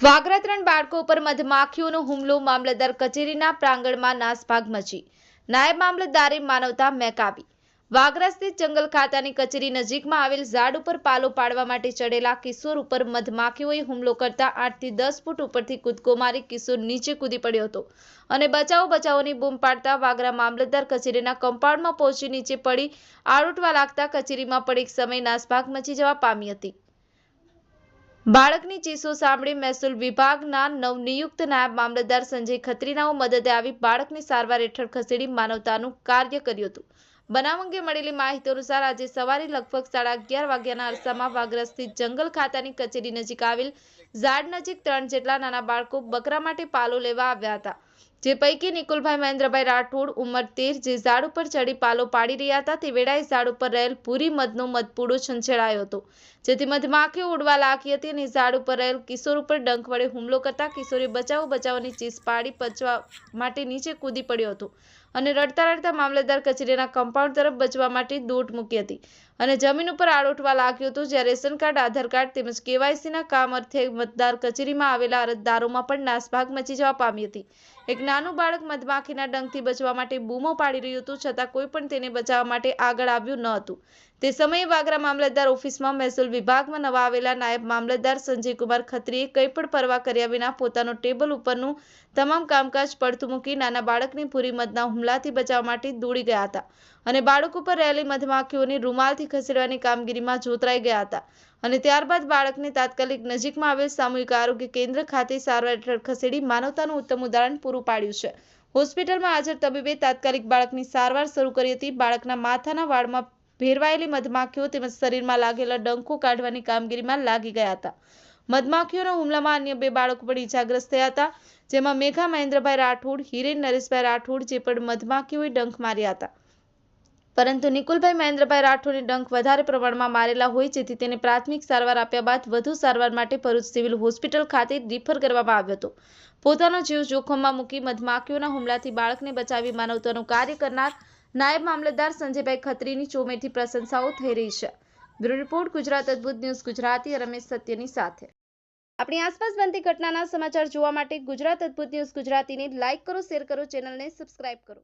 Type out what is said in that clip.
વાગરા ત્રણ બાળકો ઉપર મધમાખીઓનો હુમલો, મામલતદાર કચેરીના પ્રાંગણમાં નાસભાગ મચી. નાયબ મામલતદારે માનવતા મેકાવી વાગરા સ્થિત જંગલ ખાતાની કચેરી નજીકમાં આવેલ ઝાડ ઉપર પાલો પાડવા માટે ચડેલા કિશોર ઉપર મધમાખીઓએ હુમલો કરતા આઠથી દસ ફૂટ ઉપરથી કૂદકો મારી કિશોર નીચે કૂદી પડ્યો હતો અને બચાવો બચાવોની બૂમ પાડતા વાગરા મામલતદાર કચેરીના કમ્પાઉન્ડમાં પહોંચી નીચે પડી, આરોટવા લાગતા કચેરીમાં પડી એક સમય નાસભાગ મચી જવા પામી હતી. બાળકની ચીસો સાંભળી મહેસૂલ વિભાગના નવનિયુક્ત નાયબ મામલતદાર સંજય ખત્રીનાઓ મદદે આવી બાળકની સારવાર હેઠળ ખસેડી માનવતાનું કાર્ય કર્યું હતું. બનાવ અંગે મળેલી માહિતી અનુસાર આજે સવારે લગભગ સાડા અગિયાર વાગ્યાના અરસામાં વાગરા સ્થિત જંગલ ખાતાની કચેરી નજીક આવેલ ઝાડ નજીક ત્રણ જેટલા નાના બાળકો બકરા માટે પાલો લેવા આવ્યા હતા. જે પૈકી નિકુલભાઈ મહેન્દ્રભાઈ રાઠોડ ઉંમર તેર જે ઝાડ ઉપર ચડી પાલો પાડી રહ્યા હતા તે વેળાએ ઝાડ ઉપર રહેલ ભૂરી મધનો મધપૂડો છંછેડાયો હતો. જેથી મધમાખીઓ ઉડવા લાગી હતી અને ઝાડ ઉપર રહેલ કિશોર ઉપર ડંખ વડે હુમલો કરતા કિશોરે બચાવો બચાવની ચીસ પાડી પચવા માટે નીચે કૂદી પડ્યો હતો. અને રડતા રડતા મામલતદાર કચેરીના કમ્પાઉન્ડ તરફ બચવા માટે દોટ મૂકી હતી. અને જમીન ઉપર આડોટવા લાગ્યો હતો જ્યાં રેશન કાર્ડ, આધાર કાર્ડ તેમજ કેવાયસીના કામ અર્થે મતદાર કચેરીમાં આવેલા અરજદારોમાં પણ નાસભાગ મચી જવા પામી હતી. એક નાનું બાળક મધમાખીના ડંખથી બચવા માટે બૂમો પાડી રહ્યું હતું, છતાં કોઈ પણ તેને બચાવવા માટે આગળ આવ્યું ન હતું. તે સમયે વાગરા મામલતદાર ઓફિસમાં મહેસૂલ વિભાગમાં નવા આવેલા નાયબ મામલતદાર સંજયકુમાર ખત્રીએ કંઈ પણ પરવા કર્યા વિના પોતાનો ટેબલ ઉપરનું તમામ કામકાજ પડતું મૂકી નાના બાળકની પૂરી મધના હુમલાથી બચાવવા માટે દોડી ગયા હતા અને બાળક ઉપર રહેલી મધમાખીઓની રૂમાલથી ખસેડવાની કામગીરીમાં જોતરાઈ ગયા હતા અને ત્યારબાદ બાળકને તાત્કાલિક નજીકમાં આવેલ સામૂહિક આરોગ્ય કેન્દ્ર ખાતે સારવાર હેઠળ ખસેડી માનવતાનું ઉત્તમ ઉદાહરણ પૂરું પાડ્યું છે. હોસ્પિટલમાં હાજર તબીબે તાત્કાલિક બાળકની સારવાર શરૂ કરી હતી. બાળકના માથાના વાળમાં ભેરવાયેલી મધમાખીઓ તેમજ શરીરમાં લાગેલા ડંખો કાઢવાની કામગીરીમાં લાગી ગયા હતા. મધમાખીઓના હુમલામાં અન્ય બે બાળકો પણ ઇજાગ્રસ્ત થયા હતા, જેમાં મેઘા મહેન્દ્રભાઈ રાઠોડ, હિરેન નરેશભાઈ રાઠોડ જે પણ મધમાખીઓએ ડંખ માર્યા હતા. પરંતુ નિકુલભાઈ મહેન્દ્રભાઈ રાઠોડને ડંખ વધારે પ્રમાણમાં મારેલા હોય, જેથી તેને પ્રાથમિક સારવાર આપ્યા બાદ વધુ સારવાર માટે ભરૂચ સિવિલ હોસ્પિટલ ખાતે રિફર કરવામાં આવ્યો હતો. પોતાનો જીવ જોખમમાં મૂકી મધમાખીઓના હુમલાથી બાળકને બચાવી માનવતાનું કાર્ય કરનાર નાયબ મામલતદાર સંજયભાઈ ખત્રીની ચોમેથી પ્રશંસાઓ થઈ રહી છે. બ્યુરો રિપોર્ટ, ગુજરાત અદ્ભુત ન્યૂઝ, ગુજરાતી રમેશ સત્યની સાથે. આપણી આસપાસ બનતી ઘટનાના સમાચાર જોવા માટે ગુજરાત અદ્ભુત ન્યૂઝ ગુજરાતીને લાઇક કરો, શેર કરો, ચેનલને સબસ્ક્રાઇબ કરો.